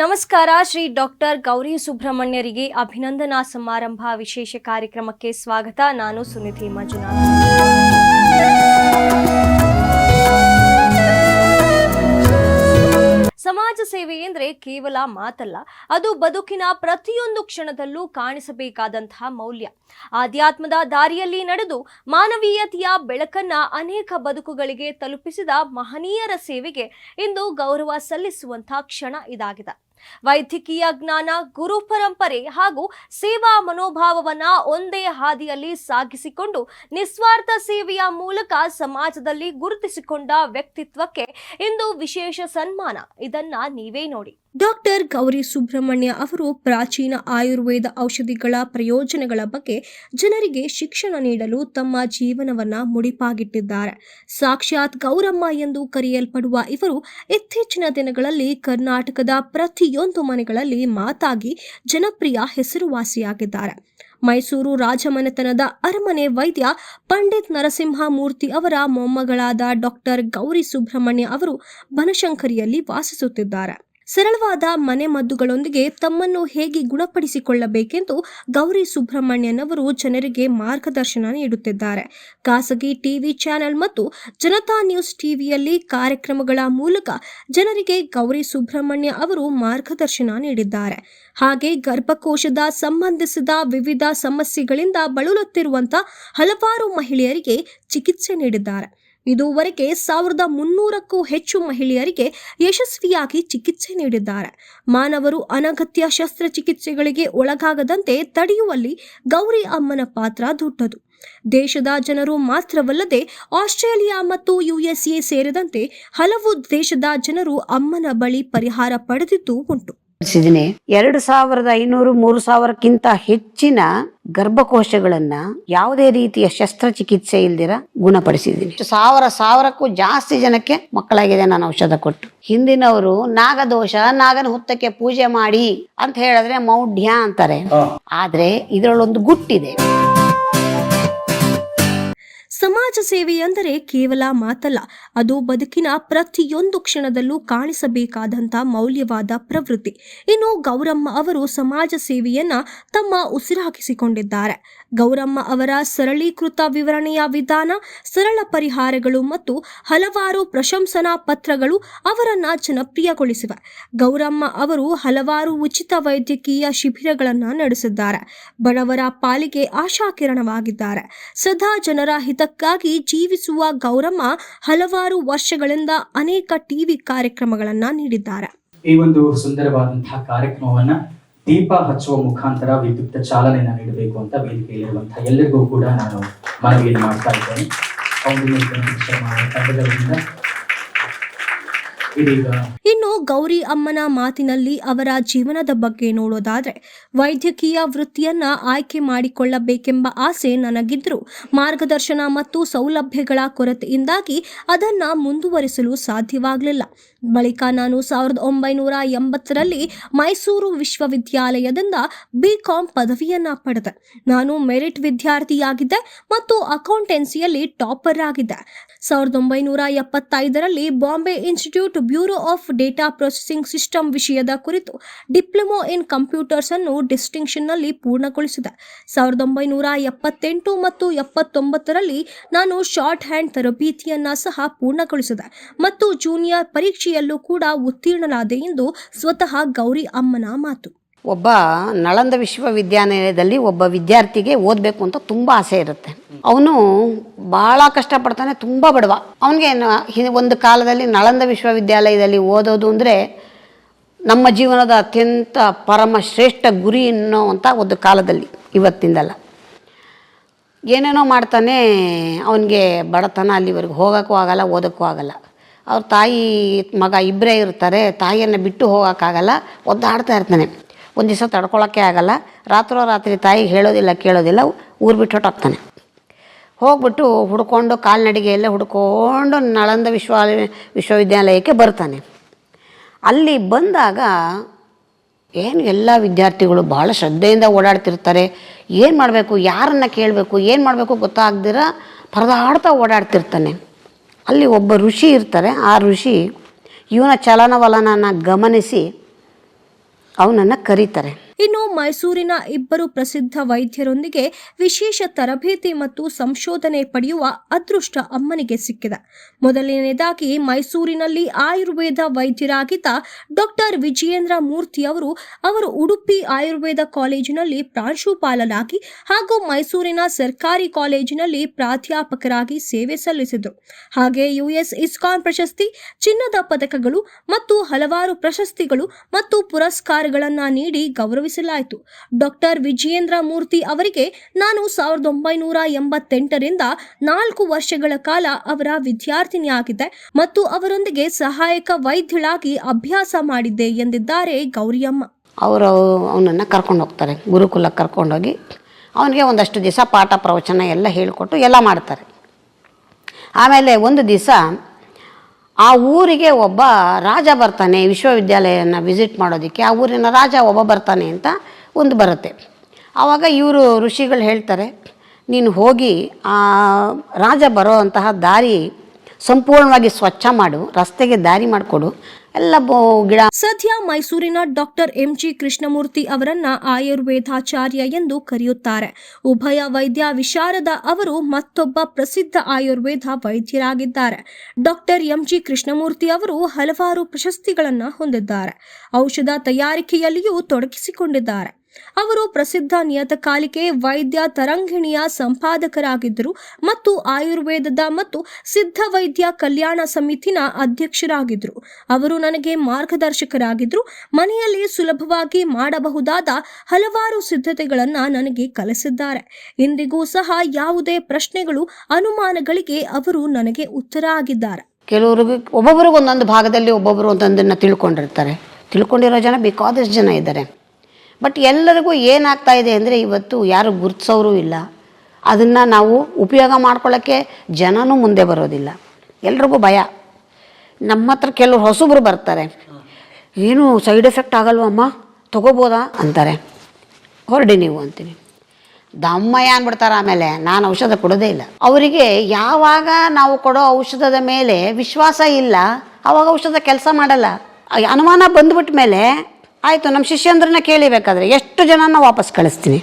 ನಮಸ್ಕಾರ, ಶ್ರೀ ಡಾಕ್ಟರ್ ಗೌರಿ ಸುಬ್ರಹ್ಮಣ್ಯರಿಗೆ ಅಭಿನಂದನಾ ಸಮಾರಂಭ ವಿಶೇಷ ಕಾರ್ಯಕ್ರಮಕ್ಕೆ ಸ್ವಾಗತ. ನಾನು ಸುನಿಧಿ ಮಂಜುನಾಥ್. ಸಮಾಜ ಸೇವೆ ಎಂದರೆ ಕೇವಲ ಮಾತಲ್ಲ, ಅದು ಬದುಕಿನ ಪ್ರತಿಯೊಂದು ಕ್ಷಣದಲ್ಲೂ ಕಾಣಿಸಬೇಕಾದಂತಹ ಮೌಲ್ಯ. ಆಧ್ಯಾತ್ಮದ ದಾರಿಯಲ್ಲಿ ನಡೆದು ಮಾನವೀಯತೆಯ ಬೆಳಕನ್ನ ಅನೇಕ ಬದುಕುಗಳಿಗೆ ತಲುಪಿಸಿದ ಮಹನೀಯರ ಸೇವೆಗೆ ಇಂದು ಗೌರವ ಸಲ್ಲಿಸುವಂತಹ ಕ್ಷಣ ಇದಾಗಿದೆ. ವೈದ್ಯಕೀಯ ಜ್ಞಾನ, ಗುರು ಪರಂಪರೆ ಹಾಗೂ ಸೇವಾ ಮನೋಭಾವವನ್ನ ಒಂದೇ ಹಾದಿಯಲ್ಲಿ ಸಾಗಿಸಿಕೊಂಡು ನಿಸ್ವಾರ್ಥ ಸೇವೆಯ ಮೂಲಕ ಸಮಾಜದಲ್ಲಿ ಗುರುತಿಸಿಕೊಂಡ ವ್ಯಕ್ತಿತ್ವಕ್ಕೆ ಇಂದು ವಿಶೇಷ ಸನ್ಮಾನ. ಇದನ್ನ ನೀವೇ ನೋಡಿ. ಡಾಕ್ಟರ್ ಗೌರಿ ಸುಬ್ರಹ್ಮಣ್ಯ ಅವರು ಪ್ರಾಚೀನ ಆಯುರ್ವೇದ ಔಷಧಿಗಳ ಪ್ರಯೋಜನಗಳ ಬಗ್ಗೆ ಜನರಿಗೆ ಶಿಕ್ಷಣ ನೀಡಲು ತಮ್ಮ ಜೀವನವನ್ನ ಮುಡಿಪಾಗಿಟ್ಟಿದ್ದಾರೆ. ಸಾಕ್ಷಾತ್ ಗೌರಮ್ಮ ಎಂದು ಕರೆಯಲ್ಪಡುವ ಇವರು ಇತ್ತೀಚಿನ ದಿನಗಳಲ್ಲಿ ಕರ್ನಾಟಕದ ಪ್ರತಿಯೊಂದು ಮನೆಗಳಲ್ಲಿ ಮಾತಾಗಿ ಜನಪ್ರಿಯ ಹೆಸರುವಾಸಿಯಾಗಿದ್ದಾರೆ. ಮೈಸೂರು ರಾಜಮನೆತನದ ಅರಮನೆ ವೈದ್ಯ ಪಂಡಿತ್ ನರಸಿಂಹಮೂರ್ತಿ ಅವರ ಮೊಮ್ಮಗಳಾದ ಡಾಕ್ಟರ್ ಗೌರಿ ಸುಬ್ರಹ್ಮಣ್ಯ ಅವರು ಬನಶಂಕರಿಯಲ್ಲಿ ವಾಸಿಸುತ್ತಿದ್ದಾರೆ. ಸರಳವಾದ ಮನೆ ಮದ್ದುಗಳೊಂದಿಗೆ ತಮ್ಮನ್ನು ಹೇಗೆ ಗುಣಪಡಿಸಿಕೊಳ್ಳಬೇಕೆಂದು ಗೌರಿ ಸುಬ್ರಹ್ಮಣ್ಯನ್ ಅವರು ಜನರಿಗೆ ಮಾರ್ಗದರ್ಶನ ನೀಡುತ್ತಿದ್ದಾರೆ. ಖಾಸಗಿ ಟಿವಿ ಚಾನೆಲ್ ಮತ್ತು ಜನತಾ ನ್ಯೂಸ್ ಟಿವಿಯಲ್ಲಿ ಕಾರ್ಯಕ್ರಮಗಳ ಮೂಲಕ ಜನರಿಗೆ ಗೌರಿ ಸುಬ್ರಹ್ಮಣ್ಯ ಅವರು ಮಾರ್ಗದರ್ಶನ ನೀಡಿದ್ದಾರೆ. ಹಾಗೆ ಗರ್ಭಕೋಶದ ಸಂಬಂಧಿಸಿದ ವಿವಿಧ ಸಮಸ್ಯೆಗಳಿಂದ ಬಳಲುತ್ತಿರುವಂತ ಹಲವಾರು ಮಹಿಳೆಯರಿಗೆ ಚಿಕಿತ್ಸೆ ನೀಡಿದ್ದಾರೆ. ಇದುವರೆಗೆ ಸಾವಿರದ ಮುನ್ನೂರಕ್ಕೂ ಹೆಚ್ಚು ಮಹಿಳೆಯರಿಗೆ ಯಶಸ್ವಿಯಾಗಿ ಚಿಕಿತ್ಸೆ ನೀಡಿದ್ದಾರೆ. ಮಾನವರು ಅನಗತ್ಯ ಶಸ್ತ್ರಚಿಕಿತ್ಸೆಗಳಿಗೆ ಒಳಗಾಗದಂತೆ ತಡೆಯುವಲ್ಲಿ ಗೌರಿ ಅಮ್ಮನ ಪಾತ್ರ ದೊಡ್ಡದು. ದೇಶದ ಜನರು ಮಾತ್ರವಲ್ಲದೆ ಆಸ್ಟ್ರೇಲಿಯಾ ಮತ್ತು ಯುಎಸ್ಎ ಸೇರಿದಂತೆ ಹಲವು ದೇಶದ ಜನರು ಅಮ್ಮನ ಬಳಿ ಪರಿಹಾರ ಪಡೆದಿದ್ದು ಉಂಟು. ಮಾಡಿಸಿದ್ದೀನಿ ಎರಡು ಸಾವಿರದ ಐನೂರು ಮೂರು ಸಾವಿರಕ್ಕಿಂತ ಹೆಚ್ಚಿನ ಗರ್ಭಕೋಶಗಳನ್ನ ಯಾವುದೇ ರೀತಿಯ ಶಸ್ತ್ರಚಿಕಿತ್ಸೆ ಇಲ್ದಿರ ಗುಣಪಡಿಸಿದ್ದೀನಿ. ಸಾವಿರ ಸಾವಿರಕ್ಕೂ ಜಾಸ್ತಿ ಜನಕ್ಕೆ ಮಕ್ಕಳಾಗಿದೆ ನಾನು ಔಷಧ ಕೊಟ್ಟು. ಹಿಂದಿನವರು ನಾಗದೋಷ ನಾಗನ ಹುತ್ತಕ್ಕೆ ಪೂಜೆ ಮಾಡಿ ಅಂತ ಹೇಳಿದ್ರೆ ಮೌಢ್ಯ ಅಂತಾರೆ. ಆದ್ರೆ ಇದರಲ್ಲೊಂದು ಗುಟ್ಟಿದೆ. ಸಮಾಜ ಸೇವೆ ಎಂದರೆ ಕೇವಲ ಮಾತಲ್ಲ, ಅದು ಬದುಕಿನ ಪ್ರತಿಯೊಂದು ಕ್ಷಣದಲ್ಲೂ ಕಾಣಿಸಬೇಕಾದಂಥ ಮೌಲ್ಯವಾದ ಪ್ರವೃತ್ತಿ. ಇನ್ನು ಗೌರಮ್ಮ ಅವರು ಸಮಾಜ ಸೇವೆಯನ್ನ ತಮ್ಮ ಉಸಿರಾಗಿಸಿಕೊಂಡಿದ್ದಾರೆ. ಗೌರಮ್ಮ ಅವರ ಸರಳೀಕೃತ ವಿವರಣೆಯ ವಿಧಾನ, ಸರಳ ಪರಿಹಾರಗಳು ಮತ್ತು ಹಲವಾರು ಪ್ರಶಂಸನಾ ಪತ್ರಗಳು ಅವರನ್ನ ಜನಪ್ರಿಯಗೊಳಿಸಿವೆ. ಗೌರಮ್ಮ ಅವರು ಹಲವಾರು ಉಚಿತ ವೈದ್ಯಕೀಯ ಶಿಬಿರಗಳನ್ನು ನಡೆಸಿದ್ದಾರೆ. ಬಡವರ ಪಾಲಿಗೆ ಆಶಾಕಿರಣವಾಗಿದ್ದಾರೆ. ಸದಾ ಜನರ ಹಿತಕ್ಕಾಗಿ ಜೀವಿಸುವ ಗೌರಮ್ಮ ಹಲವಾರು ವರ್ಷಗಳಿಂದ ಅನೇಕ ಟಿವಿ ಕಾರ್ಯಕ್ರಮಗಳನ್ನ ನೀಡಿದ್ದಾರೆ. ಈ ಒಂದು ಸುಂದರವಾದಂತಹ ಕಾರ್ಯಕ್ರಮವನ್ನ ದೀಪ ಹಚ್ಚುವ ಮುಖಾಂತರ ವಿದ್ಯುಕ್ತ ಚಾಲನೆಯನ್ನ ನೀಡಬೇಕು ಅಂತ ವೇದಿಕೆಯಲ್ಲಿರುವಂತಹ ಎಲ್ಲರಿಗೂ ಕೂಡ ನಾನು ಮನವಿಯನ್ನು ಮಾಡ್ತಾ ಇದ್ದೇನೆ. ಇನ್ನು ಗೌರಿ ಅಮ್ಮನ ಮಾತಿನಲ್ಲಿ ಅವರ ಜೀವನದ ಬಗ್ಗೆ ನೋಡೋದಾದ್ರೆ ವೈದ್ಯಕೀಯ ವೃತ್ತಿಯನ್ನ ಆಯ್ಕೆ ಮಾಡಿಕೊಳ್ಳಬೇಕೆಂಬ ಆಸೆ ನನಗಿದ್ರು. ಮಾರ್ಗದರ್ಶನ ಮತ್ತು ಸೌಲಭ್ಯಗಳ ಕೊರತೆಯಿಂದಾಗಿ ಅದನ್ನ ಮುಂದುವರಿಸಲು ಸಾಧ್ಯವಾಗಲಿಲ್ಲ. ಬಳಿಕ ನಾನು ಸಾವಿರದ ಒಂಬೈನೂರ ಎಂಬತ್ತರಲ್ಲಿ ಮೈಸೂರು ವಿಶ್ವವಿದ್ಯಾಲಯದಿಂದ ಬಿ ಕಾಂ ಪದವಿಯನ್ನ ಪಡೆದೆ. ನಾನು ಮೆರಿಟ್ ವಿದ್ಯಾರ್ಥಿಯಾಗಿದ್ದೆ ಮತ್ತು ಅಕೌಂಟೆನ್ಸಿಯಲ್ಲಿ ಟಾಪರ್ ಆಗಿದ್ದೆ. ಸಾವಿರದ ಒಂಬೈನೂರ ಎಪ್ಪತ್ತೈದರಲ್ಲಿ Bombay institute bureau of data processing system ವಿಷಯದ ಕುರಿತು ಡಿಪ್ಲೊಮೊ ಇನ್ ಕಂಪ್ಯೂಟರ್ಸ್ ಅನ್ನು ಡಿಸ್ಟಿಂಕ್ಷನ್ನಲ್ಲಿ ಪೂರ್ಣಗೊಳಿಸಿದೆ. ಸಾವಿರದ ಒಂಬೈನೂರ ಎಪ್ಪತ್ತೆಂಟು ಮತ್ತು ಎಪ್ಪತ್ತೊಂಬತ್ತರಲ್ಲಿ ನಾನು ಶಾರ್ಟ್ ಹ್ಯಾಂಡ್ ತರಬೇತಿಯನ್ನ ಸಹ ಪೂರ್ಣಗೊಳಿಸಿದೆ ಮತ್ತು ಜೂನಿಯರ್ ಪರೀಕ್ಷೆಯಲ್ಲೂ ಕೂಡ ಉತ್ತೀರ್ಣನಾದೆ ಎಂದು ಸ್ವತಃ ಗೌರಿ ಅಮ್ಮನ ಮಾತು. ಒಬ್ಬ ನಳಂದ ವಿಶ್ವವಿದ್ಯಾನಿಲಯದಲ್ಲಿ ಒಬ್ಬ ವಿದ್ಯಾರ್ಥಿಗೆ ಓದಬೇಕು ಅಂತ ತುಂಬ ಆಸೆ ಇರುತ್ತೆ. ಅವನು ಭಾಳ ಕಷ್ಟಪಡ್ತಾನೆ, ತುಂಬ ಬಡವ. ಅವನಿಗೆ ಒಂದು ಕಾಲದಲ್ಲಿ ನಳಂದ ವಿಶ್ವವಿದ್ಯಾಲಯದಲ್ಲಿ ಓದೋದು ಅಂದರೆ ನಮ್ಮ ಜೀವನದ ಅತ್ಯಂತ ಪರಮ ಶ್ರೇಷ್ಠ ಗುರಿ ಅನ್ನೋವಂಥ ಒಂದು ಕಾಲದಲ್ಲಿ, ಇವತ್ತಿಂದಲ್ಲ. ಏನೇನೋ ಮಾಡ್ತಾನೆ, ಅವನಿಗೆ ಬಡತನ ಅಲ್ಲಿವರೆಗೂ ಹೋಗೋಕ್ಕೂ ಆಗಲ್ಲ, ಓದೋಕ್ಕೂ ಆಗಲ್ಲ. ಅವ್ರ ತಾಯಿ ಮಗ ಇಬ್ಬರೇ ಇರ್ತಾರೆ, ತಾಯಿಯನ್ನು ಬಿಟ್ಟು ಹೋಗೋಕ್ಕಾಗಲ್ಲ, ಒದ್ದಾಡ್ತಾ ಇರ್ತಾನೆ. ಒಂದು ದಿವಸ ತಡ್ಕೊಳ್ಳೋಕ್ಕೆ ಆಗಲ್ಲ. ರಾತ್ರೋರಾತ್ರಿ ತಾಯಿಗೆ ಹೇಳೋದಿಲ್ಲ, ಕೇಳೋದಿಲ್ಲ, ಊರು ಬಿಟ್ಟು ಹೊಟ್ಟೋಗ್ತಾನೆ ಹೋಗ್ಬಿಟ್ಟು ಹುಡ್ಕೊಂಡು ಕಾಲ್ನಡಿಗೆಯಲ್ಲೇ ಹುಡ್ಕೊಂಡು ನಳಂದ ವಿಶ್ವ ವಿಶ್ವವಿದ್ಯಾಲಯಕ್ಕೆ ಬರ್ತಾನೆ. ಅಲ್ಲಿ ಬಂದಾಗ ಏನು ಎಲ್ಲ ವಿದ್ಯಾರ್ಥಿಗಳು ಭಾಳ ಶ್ರದ್ಧೆಯಿಂದ ಓಡಾಡ್ತಿರ್ತಾರೆ. ಏನು ಮಾಡಬೇಕು, ಯಾರನ್ನು ಕೇಳಬೇಕು, ಏನು ಮಾಡಬೇಕು ಗೊತ್ತಾಗ್ದಿರ ಪರದಾಡ್ತಾ ಓಡಾಡ್ತಿರ್ತಾನೆ. ಅಲ್ಲಿ ಒಬ್ಬ ಋಷಿ ಇರ್ತಾರೆ. ಆ ಋಷಿ ಇವನ ಚಲನವಲನನ ಗಮನಿಸಿ ಅವನನ್ನು ಕರೀತಾರೆ. ಇನ್ನು ಮೈಸೂರಿನ ಇಬ್ಬರು ಪ್ರಸಿದ್ಧ ವೈದ್ಯರೊಂದಿಗೆ ವಿಶೇಷ ತರಬೇತಿ ಮತ್ತು ಸಂಶೋಧನೆ ಪಡೆಯುವ ಅದೃಷ್ಟ ಅಮ್ಮನಿಗೆ ಸಿಕ್ಕಿದೆ. ಮೊದಲನೆಯದಾಗಿ ಮೈಸೂರಿನಲ್ಲಿ ಆಯುರ್ವೇದ ವೈದ್ಯರಾಗಿದ್ದ ಡಾಕ್ಟರ್ ವಿಜಯೇಂದ್ರ ಮೂರ್ತಿ ಅವರು ಅವರು ಉಡುಪಿ ಆಯುರ್ವೇದ ಕಾಲೇಜಿನಲ್ಲಿ ಪ್ರಾಂಶುಪಾಲರಾಗಿ ಹಾಗೂ ಮೈಸೂರಿನ ಸರ್ಕಾರಿ ಕಾಲೇಜಿನಲ್ಲಿ ಪ್ರಾಧ್ಯಾಪಕರಾಗಿ ಸೇವೆ ಸಲ್ಲಿಸಿದರು. ಹಾಗೆ ಯುಎಸ್ ಇಸ್ಕಾನ್ ಪ್ರಶಸ್ತಿ, ಚಿನ್ನದ ಪದಕಗಳು ಮತ್ತು ಹಲವಾರು ಪ್ರಶಸ್ತಿಗಳು ಮತ್ತು ಪುರಸ್ಕಾರಗಳನ್ನು ನೀಡಿ ಗೌರವಿಸಲಾಯಿತು ಡಾಕ್ಟರ್ ವಿಜಯೇಂದ್ರ ಮೂರ್ತಿ ಅವರಿಗೆ ನಾನು ಸಾವಿರದ ಒಂಬೈನೂರ ಎಂಬತ್ತೆಂಟರಿಂದ ನಾಲ್ಕು ವರ್ಷಗಳ ಕಾಲ ಅವರ ವಿದ್ಯಾರ್ಥಿನಿಯಾಗಿದ್ದೆ ಮತ್ತು ಅವರೊಂದಿಗೆ ಸಹಾಯಕ ವೈದ್ಯಳಾಗಿ ಅಭ್ಯಾಸ ಮಾಡಿದ್ದೆ ಎಂದಿದ್ದಾರೆ ಗೌರಿಯಮ್ಮ. ಅವರು ಅವನನ್ನು ಕರ್ಕೊಂಡು ಹೋಗ್ತಾರೆ, ಗುರುಕುಲಕ್ಕೆ ಕರ್ಕೊಂಡೋಗಿ ಅವನಿಗೆ ಒಂದಷ್ಟು ದಿವಸ ಪಾಠ ಪ್ರವಚನ ಎಲ್ಲ ಹೇಳಿಕೊಟ್ಟು ಎಲ್ಲ ಮಾಡ್ತಾರೆ. ಆಮೇಲೆ ಒಂದು ದಿವಸ ಆ ಊರಿಗೆ ಒಬ್ಬ ರಾಜ ಬರ್ತಾನೆ, ವಿಶ್ವವಿದ್ಯಾಲಯನ ವಿಸಿಟ್ ಮಾಡೋದಕ್ಕೆ. ಆ ಊರಿನ ರಾಜ ಒಬ್ಬ ಬರ್ತಾನೆ ಅಂತ ಒಂದು ಬರುತ್ತೆ. ಆವಾಗ ಇವರು ಋಷಿಗಳು ಹೇಳ್ತಾರೆ, ನೀನು ಹೋಗಿ ಆ ರಾಜ ಬರೋ ಅಂತಹ ದಾರಿ ಸಂಪೂರ್ಣವಾಗಿ ಸ್ವಚ್ಛ ಮಾಡು, ರಸ್ತೆಗೆ ದಾರಿ ಮಾಡಿಕೊಡು, ಎಲ್ಲ ಗಿಡ ಸದ್ಯ ಮೈಸೂರಿನ ಡಾಕ್ಟರ್ ಎಂಜಿ ಕೃಷ್ಣಮೂರ್ತಿ ಅವರನ್ನ ಆಯುರ್ವೇದಾಚಾರ್ಯ ಎಂದು ಕರೆಯುತ್ತಾರೆ. ಉಭಯ ವೈದ್ಯ ವಿಶಾರದ ಅವರು ಮತ್ತೊಬ್ಬ ಪ್ರಸಿದ್ಧ ಆಯುರ್ವೇದ ವೈದ್ಯರಾಗಿದ್ದಾರೆ. ಡಾಕ್ಟರ್ ಎಂಜಿ ಕೃಷ್ಣಮೂರ್ತಿ ಅವರು ಹಲವಾರು ಪ್ರಶಸ್ತಿಗಳನ್ನು ಹೊಂದಿದ್ದಾರೆ. ಔಷಧ ತಯಾರಿಕೆಯಲ್ಲಿಯೂ ತೊಡಗಿಸಿಕೊಂಡಿದ್ದಾರೆ. ಅವರು ಪ್ರಸಿದ್ಧ ನಿಯತಕಾಲಿಕೆ ವೈದ್ಯ, ತರಂಗಿಣಿಯ ಸಂಪಾದಕರಾಗಿದ್ದರು ಮತ್ತು ಆಯುರ್ವೇದದ ಮತ್ತು ಸಿದ್ಧ ವೈದ್ಯ ಕಲ್ಯಾಣ ಸಮಿತಿನ ಅಧ್ಯಕ್ಷರಾಗಿದ್ದರು. ಅವರು ನನಗೆ ಮಾರ್ಗದರ್ಶಕರಾಗಿದ್ದರು. ಮನೆಯಲ್ಲಿ ಸುಲಭವಾಗಿ ಮಾಡಬಹುದಾದ ಹಲವಾರು ಸಿದ್ಧತೆಗಳನ್ನು ನನಗೆ ಕಲಿಸಿದ್ದಾರೆ. ಇಂದಿಗೂ ಸಹ ಯಾವುದೇ ಪ್ರಶ್ನೆಗಳು, ಅನುಮಾನಗಳಿಗೆ ಅವರು ನನಗೆ ಉತ್ತರ ಆಗಿದ್ದಾರೆ. ಕೆಲವರು ಒಬ್ಬೊಬ್ಬರು ಒಂದೊಂದು ಭಾಗದಲ್ಲಿ ಒಬ್ಬೊಬ್ಬರು ಒಂದೊಂದನ್ನು ತಿಳ್ಕೊಂಡಿರ್ತಾರೆ. ತಿಳ್ಕೊಂಡಿರೋ ಜನ ಬೇಕಾದಷ್ಟು ಜನ ಇದ್ದಾರೆ. ಬಟ್ ಎಲ್ಲರಿಗೂ ಏನಾಗ್ತಾ ಇದೆ ಅಂದರೆ ಇವತ್ತು ಯಾರು ಗುರುತಿಸೋರು ಇಲ್ಲ. ಅದನ್ನು ನಾವು ಉಪಯೋಗ ಮಾಡ್ಕೊಳ್ಳೋಕ್ಕೆ ಜನನೂ ಮುಂದೆ ಬರೋದಿಲ್ಲ. ಎಲ್ರಿಗೂ ಭಯ. ನಮ್ಮ ಹತ್ರ ಕೆಲವರು ಹೊಸಬ್ರು ಬರ್ತಾರೆ. ಏನು ಸೈಡ್ ಎಫೆಕ್ಟ್ ಆಗಲ್ವಮ್ಮ ತಗೋಬೋದಾ ಅಂತಾರೆ. ಹೊರಡಿ ನೀವು ಅಂತೀನಿ. ದಮ್ಮಯ್ಯ ಅಂದ್ಬಿಡ್ತಾರೆ ಆಮೇಲೆ, ನಾನು ಔಷಧ ಕೊಡೋದೇ ಇಲ್ಲ. ಅವರಿಗೆ ಯಾವಾಗ ನಾವು ಕೊಡೋ ಔಷಧದ ಮೇಲೆ ವಿಶ್ವಾಸ ಇಲ್ಲ ಆವಾಗ ಔಷಧ ಕೆಲಸ ಮಾಡಲ್ಲ. ಅನುಮಾನ ಬಂದ್ಬಿಟ್ಟ ಮೇಲೆ ಆಯಿತು ನಮ್ಮ ಶಿಷ್ಯಂದ್ರನ್ನ ಕೇಳಿಬೇಕಾದ್ರೆ ಎಷ್ಟು ಜನನ ವಾಪಸ್ ಕಳಿಸ್ತೀನಿ?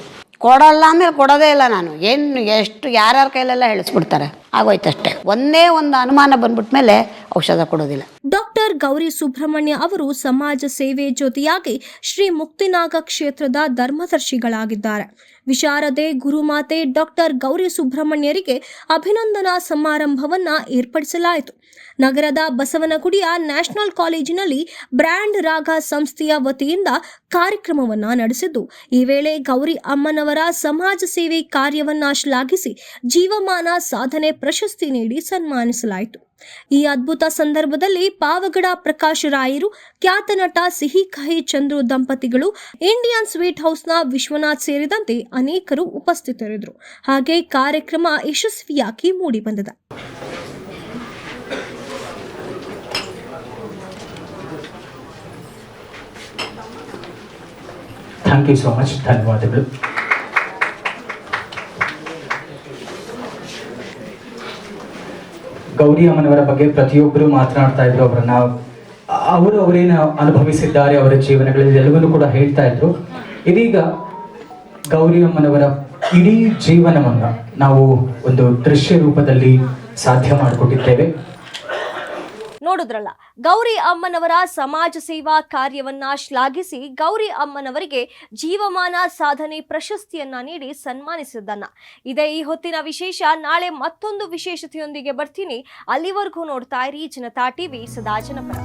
ಕೊಡಲ್ಲ ಅಂದರೆ ಕೊಡೋದೇ ಇಲ್ಲ ನಾನು. ಏನು, ಎಷ್ಟು, ಯಾರ್ಯಾರ ಕೈಲೆಲ್ಲ ಹೇಳಿಸ್ಬಿಡ್ತಾರೆ? ಆಗೋಯ್ತಷ್ಟೇ. ಒಂದೇ ಒಂದು ಅನುಮಾನ ಬಂದ್ಬಿಟ್ಟ ಮೇಲೆ ಔಷಧ ಕೊಡೋದಿಲ್ಲ. ಡಾಕ್ಟರ್ ಗೌರಿ ಸುಬ್ರಹ್ಮಣ್ಯ ಅವರು ಸಮಾಜ ಸೇವೆ ಜೊತೆಯಾಗಿ ಶ್ರೀ ಮುಕ್ತಿನಾಗ ಕ್ಷೇತ್ರದ ಧರ್ಮದರ್ಶಿಗಳಾಗಿದ್ದಾರೆ. ವಿಶಾರದೆ ಗುರುಮಾತೆ ಡಾಕ್ಟರ್ ಗೌರಿ ಸುಬ್ರಹ್ಮಣ್ಯರಿಗೆ ಅಭಿನಂದನಾ ಸಮಾರಂಭವನ್ನ ಏರ್ಪಡಿಸಲಾಯಿತು. ನಗರದ ಬಸವನಗುಡಿಯ ನ್ಯಾಷನಲ್ ಕಾಲೇಜಿನಲ್ಲಿ ಬ್ರ್ಯಾಂಡ್ ರಾಗ ಸಂಸ್ಥೆಯ ವತಿಯಿಂದ ಕಾರ್ಯಕ್ರಮವನ್ನ ನಡೆಸಿದ್ದು, ಈ ವೇಳೆ ಗೌರಿ ಅಮ್ಮನವರ ಸಮಾಜ ಸೇವೆ ಕಾರ್ಯವನ್ನ ಶ್ಲಾಘಿಸಿ ಜೀವಮಾನ ಸಾಧನೆ ಪ್ರಶಸ್ತಿ ನೀಡಿ ಸನ್ಮಾನಿಸಲಾಯಿತು. ಈ ಅದ್ಭುತ ಸಂದರ್ಭದಲ್ಲಿ ಪಾವಗಡ ಪ್ರಕಾಶ್ ರಾಯರು, ಖ್ಯಾತ ನಟ ಸಿಹಿ ಕಹಿ ಚಂದ್ರು ದಂಪತಿಗಳು, ಇಂಡಿಯನ್ ಸ್ವೀಟ್ ಹೌಸ್ನ ವಿಶ್ವನಾಥ್ ಸೇರಿದಂತೆ ಅನೇಕರು ಉಪಸ್ಥಿತರಿದ್ದರು. ಹಾಗೆ ಕಾರ್ಯಕ್ರಮ ಯಶಸ್ವಿಯಾಗಿ ಮೂಡಿಬಂದಿದೆ. ಥ್ಯಾಂಕ್ ಯು ಸೋ ಮಚ್ ಧನ್ಯವಾದಗಳು. ಗೌರಿ ಅಮ್ಮನವರ ಬಗ್ಗೆ ಪ್ರತಿಯೊಬ್ಬರು ಮಾತನಾಡ್ತಾ ಇದ್ರು. ಅವರನ್ನ ಅವರು ಅವರೇನು ಅನುಭವಿಸಿದ್ದಾರೆ, ಅವರ ಜೀವನಗಳಲ್ಲಿ ಎಲ್ಲವನ್ನೂ ಕೂಡ ಹೇಳ್ತಾ ಇದ್ರು. ಇದೀಗ ಗೌರಿ ಅಮ್ಮನವರ ಇಡೀ ಜೀವನವನ್ನ ನಾವು ಒಂದು ದೃಶ್ಯ ರೂಪದಲ್ಲಿ ಸಾಧ್ಯ ಮಾಡಿಕೊಟ್ಟಿದ್ದೇವೆ. ನೋಡಿದ್ರಲ್ಲ. ಗೌರಿ ಅಮ್ಮನವರ ಸಮಾಜ ಸೇವಾ ಕಾರ್ಯವನ್ನ ಶ್ಲಾಘಿಸಿ ಗೌರಿ ಅಮ್ಮನವರಿಗೆ ಜೀವಮಾನ ಸಾಧನೆ ಪ್ರಶಸ್ತಿಯನ್ನ ನೀಡಿ ಸನ್ಮಾನಿಸಿದ್ದನ್ನ. ಇದೇ ಈ ಹೊತ್ತಿನ ವಿಶೇಷ, ನಾಳೆ ಮತ್ತೊಂದು ವಿಶೇಷತೆಯೊಂದಿಗೆ ಬರ್ತೀನಿ. ಅಲ್ಲಿವರೆಗೂ ನೋಡ್ತಾ ಇರಿ, ಜನತಾ ಟಿವಿ, ಸದಾ ಜನಪರ.